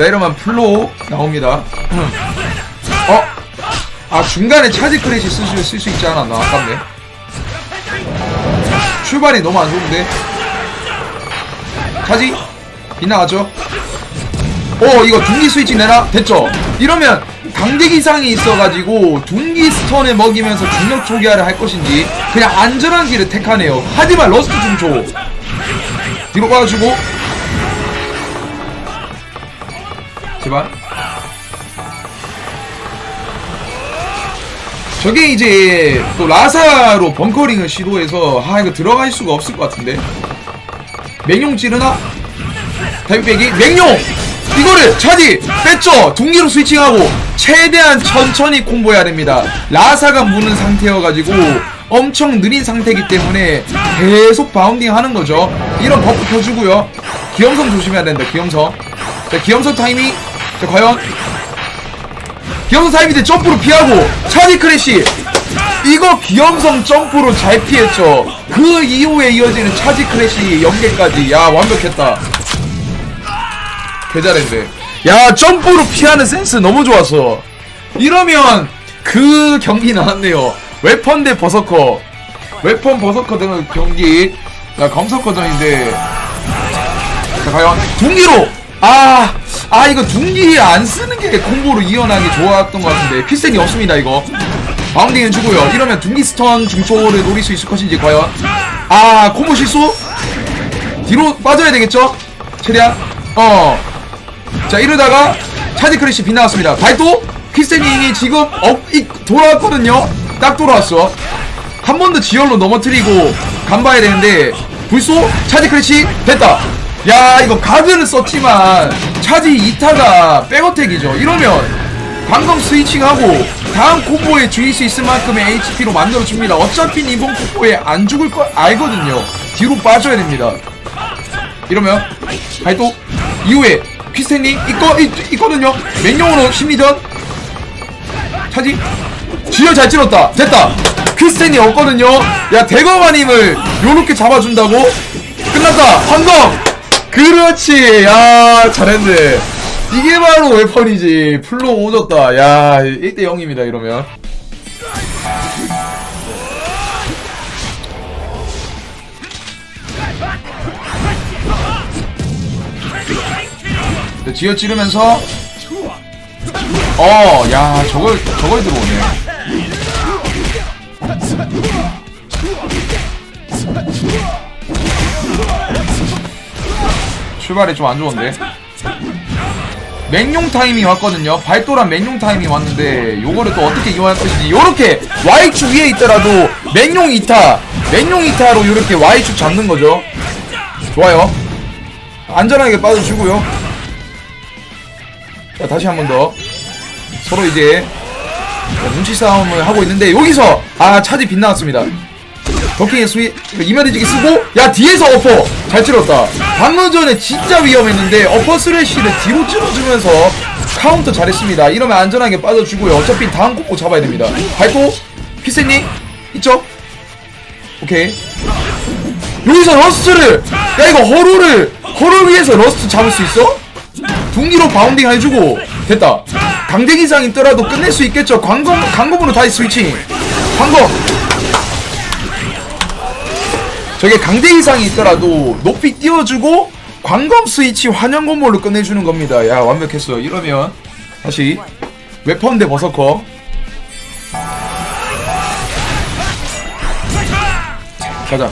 자 이러면 플로우 나옵니다. 어? 아 중간에 차지 크래시 쓸수 쓸 수 있지 않았나? 아깝네. 출발이 너무 안 좋은데? 차지? 빗나가죠? 오 이거 둥기 스위치 내라 됐죠? 이러면 강대기상이 있어가지고 둥기 스턴에 먹이면서 중력 초기화를 할 것인지 그냥 안전한 길을 택하네요. 하지만 러스트 중초 뒤로 빠져주고 제발 저게 이제 또 라사로 벙커링을 시도해서 아 이거 들어갈 수가 없을 것 같은데. 맹용 찌르나? 다육배기. 맹용! 이거를 차지 뺐죠? 둥기로 스위칭하고 최대한 천천히 콤보해야 됩니다. 라사가 무는 상태여가지고 엄청 느린 상태이기 때문에 계속 바운딩 하는 거죠. 이런 버프 켜주고요. 기염성 조심해야 된다 기염성. 자 기염성 타이밍 자 과연 기염성 타이밍 때 점프로 피하고 차지 크래쉬 이거 비염성 점프로 잘 피했죠 그 이후에 이어지는 차지 크래쉬 연계까지 야 완벽했다 개잘했네. 야, 점프로 피하는 센스 너무 좋았어. 이러면 그 경기 나왔네요. 웨펀 대 버서커. 웨펀 버서커 등 경기. 자, 검석커전인데. 자, 과연 둥기로! 아, 아, 이거 둥기 안 쓰는 게 콤보로 이어나기 좋았던 것 같은데. 필생이 없습니다, 이거. 바운딩 해주고요. 이러면 둥기 스턴 중초를 노릴 수 있을 것인지, 과연. 아, 콤보 실수? 뒤로 빠져야 되겠죠? 최대한. 어. 자 이러다가 차지 크래시 빗나갔습니다 발도 퀴스닝이 지금 어, 이, 돌아왔거든요 딱 돌아왔어 한 번 더 지열로 넘어뜨리고 간봐야 되는데 불소 차지 크래시 됐다 야 이거 가드를 썼지만 차지 2타가 백어택이죠. 이러면 방금 스위칭하고 다음 콤보에 죽일 수 있을 만큼의 HP로 만들어줍니다. 어차피 이번 콤보에 안 죽을 거 알거든요. 뒤로 빠져야 됩니다. 이러면 발도 이후에 퀴스텐님 있거 있, 있거든요. 맹용으로 심리전 차지 쥐어 잘 찔렀다. 됐다. 퀴스텐이 없거든요. 야 대거마님을 요렇게 잡아준다고? 끝났다. 황금 그렇지. 야 잘했네. 이게 바로 웨펀이지. 플로 오졌다. 야 1대 0입니다 이러면. 자, 쥐어 찌르면서 어, 야, 저걸 저걸 들어오네. 출발이 좀 안 좋은데. 맹용 타임이 왔거든요. 발도란 맹용 타임이 왔는데 요거를 또 어떻게 이용할 것인지 요렇게 Y축 위에 있더라도 맹용 2타 맹용 2타로 요렇게 Y축 잡는 거죠. 좋아요. 안전하게 빠져주고요. 자, 다시 한 번 더. 서로 이제 자, 눈치 싸움을 하고 있는데 여기서 아 차지 빗나갔습니다. 더킹의 스윗 이면대지기 쓰고 야 뒤에서 어퍼 잘 찔렀다. 방금 전에 진짜 위험했는데 어퍼 스레시를 뒤로 찔러주면서 카운터 잘했습니다. 이러면 안전하게 빠져주고요. 어차피 다음 콤보 잡아야 됩니다. 발도 피세님 있죠? 오케이. 여기서 러스트를 야 이거 허루를 허루 위에서 러스트 잡을 수 있어? 둥기로 바운딩 해주고 됐다 강대 이상 있더라도 끝낼 수 있겠죠 광검 강검으로 다시 스위칭 광검 저게 강대 이상이 있더라도 높이 띄워주고 광검 스위치 환영 콤보로 끝내주는 겁니다. 야 완벽했어. 이러면 다시 웨펀 대 버서커 가자.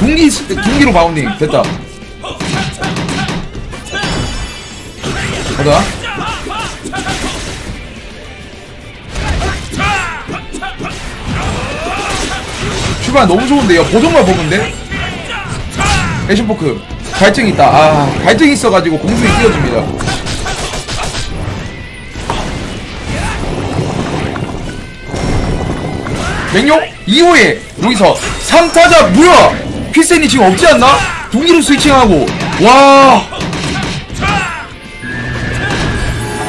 둥기 스- 둥기로 바운딩. 됐다. 가자. 출발 너무 좋은데요. 보정만 보는데. 애쉬포크 갈증 있다. 아 갈증 있어가지고 공중에 띄워줍니다. 맹용 이후에 여기서 3타자 뭐야? 퀴센이 지금 없지 않나? 동기로 스위칭하고 와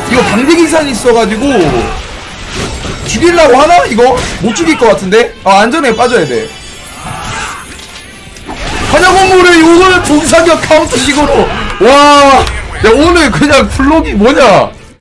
이거 방대기상 있어가지고 죽이려고 하나? 이거? 못 죽일 것 같은데? 아 안전에 빠져야 돼 환영공물을 이걸 동사격 카운트식으로 와 오늘 그냥 플록이 뭐냐